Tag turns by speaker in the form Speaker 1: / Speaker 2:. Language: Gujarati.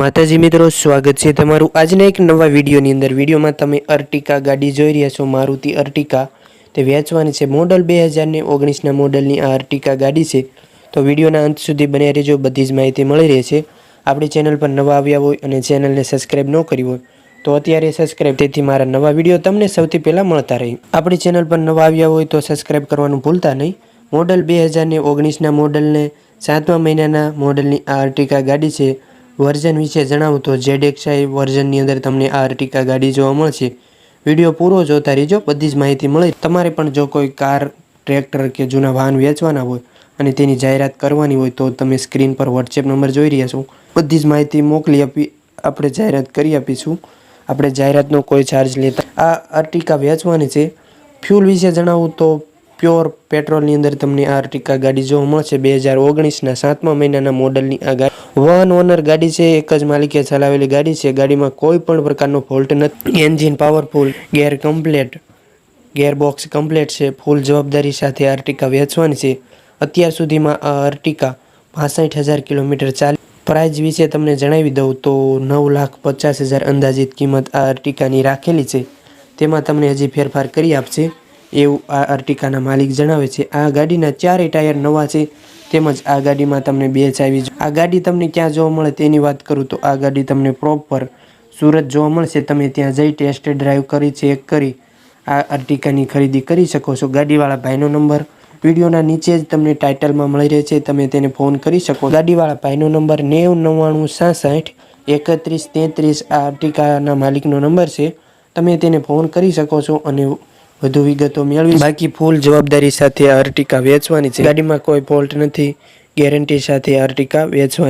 Speaker 1: માતાજી મિત્રો, સ્વાગત છે તમારું આજના એક નવા વિડીયોની અંદર. વિડીયોમાં તમે અર્ટિકા ગાડી જોઈ રહ્યા છો, મારુતિ અર્ટિકા. તે વેચવાની છે મોડલ બે હજારને ઓગણીસના મોડલની આ અર્ટિકા ગાડી છે. તો વિડીયોના અંત સુધી બન્યા રહેજો, બધી જ માહિતી મળી રહે છે. આપણી ચેનલ પર નવા આવ્યા હોય અને ચેનલને સબસ્ક્રાઈબ ન કરી હોય, તો અત્યારે સબસ્ક્રાઈબ તેથી મારા નવા વીડિયો તમને સૌથી પહેલાં મળતા રહે. આપણી ચેનલ પર નવા આવ્યા હોય તો સબસ્ક્રાઈબ કરવાનું ભૂલતા નહીં. મોડલ બે હજારને ઓગણીસના મોડલને, સાતમા મહિનાના મોડલની આ અર્ટિકા ગાડી છે. વર્ઝન વિશે જણાવું તો જેડ એક્સઆઈ વર્ઝનની અંદર તમને આ અર્ટિકા ગાડી જોવા મળશે. વીડિયો પૂરો જોતા રહેજો, બધી જ માહિતી મળે. તમારે પણ જો કોઈ કાર, ટ્રેક્ટર કે જૂના વાહન વેચવાના હોય અને તેની જાહેરાત કરવાની હોય તો તમે સ્ક્રીન પર વોટ્સએપ નંબર જોઈ રહ્યા છો. બધી જ માહિતી મોકલી આપી, આપણે જાહેરાત કરી આપીશું. આપણે જાહેરાતનો કોઈ ચાર્જ લેતા આ અર્ટિકા વેચવાની છે. ફ્યુલ વિશે જણાવું તો પ્યોર પેટ્રોલની અંદર તમને આ અર્ટિકા ગાડી જોવા મળશે બે હજાર ઓગણીસના સાતમા મહિનાના મોડલની આ ગાડી. વન ઓનર ગાડી છે, એક જ માલિકે ચલાવેલી ગાડી છે. ગાડીમાં કોઈ પણ પ્રકારનો ફોલ્ટ નથી. Engine powerful, gear complete, gearbox complete છે. ફૂલ જવાબદારી સાથે અર્ટિકા વેચવાની છે. અત્યાર સુધીમાં આ અર્ટિકા પાસઠ હજાર કિલોમીટર ચાલી. પ્રાઇઝ વિશે તમને જણાવી દઉં તો નવ લાખ પચાસ હજાર અંદાજિત કિંમત આ અર્ટિકાની રાખેલી છે. તેમાં તમને હજી ફેરફાર કરી આપશે. એવું આ અર્ટિકાના માલિક જણાવે છે, આ ગાડીના ચારેય ટાયર નવા છે, તેમજ આ ગાડીમાં તમને બે ચાવી આ ગાડી તમને ક્યાં જોવા મળે તેની વાત કરું તો આ ગાડી તમને પ્રોપર સુરત જોવા મળશે, તમે ત્યાં જઈ ટેસ્ટ ડ્રાઈવ કરી, ચેક કરી, આ અર્ટિકાની ખરીદી કરી શકો છો. ગાડીવાળા ભાઈનો નંબર, વિડીયોના નીચે જ તમને ટાઇટલમાં મળી રહે છે તમે તેને ફોન કરી શકો. ગાડીવાળા ભાઈનો નંબર નેવ નવ્વાણું સાસઠ એકત્રીસ તેત્રીસ, આ અર્ટિકાના માલિકનો નંબર છે, તમે તેને ફોન કરી શકો છો અને વધુ વિગતો મેળવી બાકી ફૂલ જવાબદારી સાથે આ અર્ટિકા વેચવાની છે. ગાડીમાં કોઈ ફોલ્ટ નથી. ગેરંટી સાથે અર્ટિકા વેચવાની.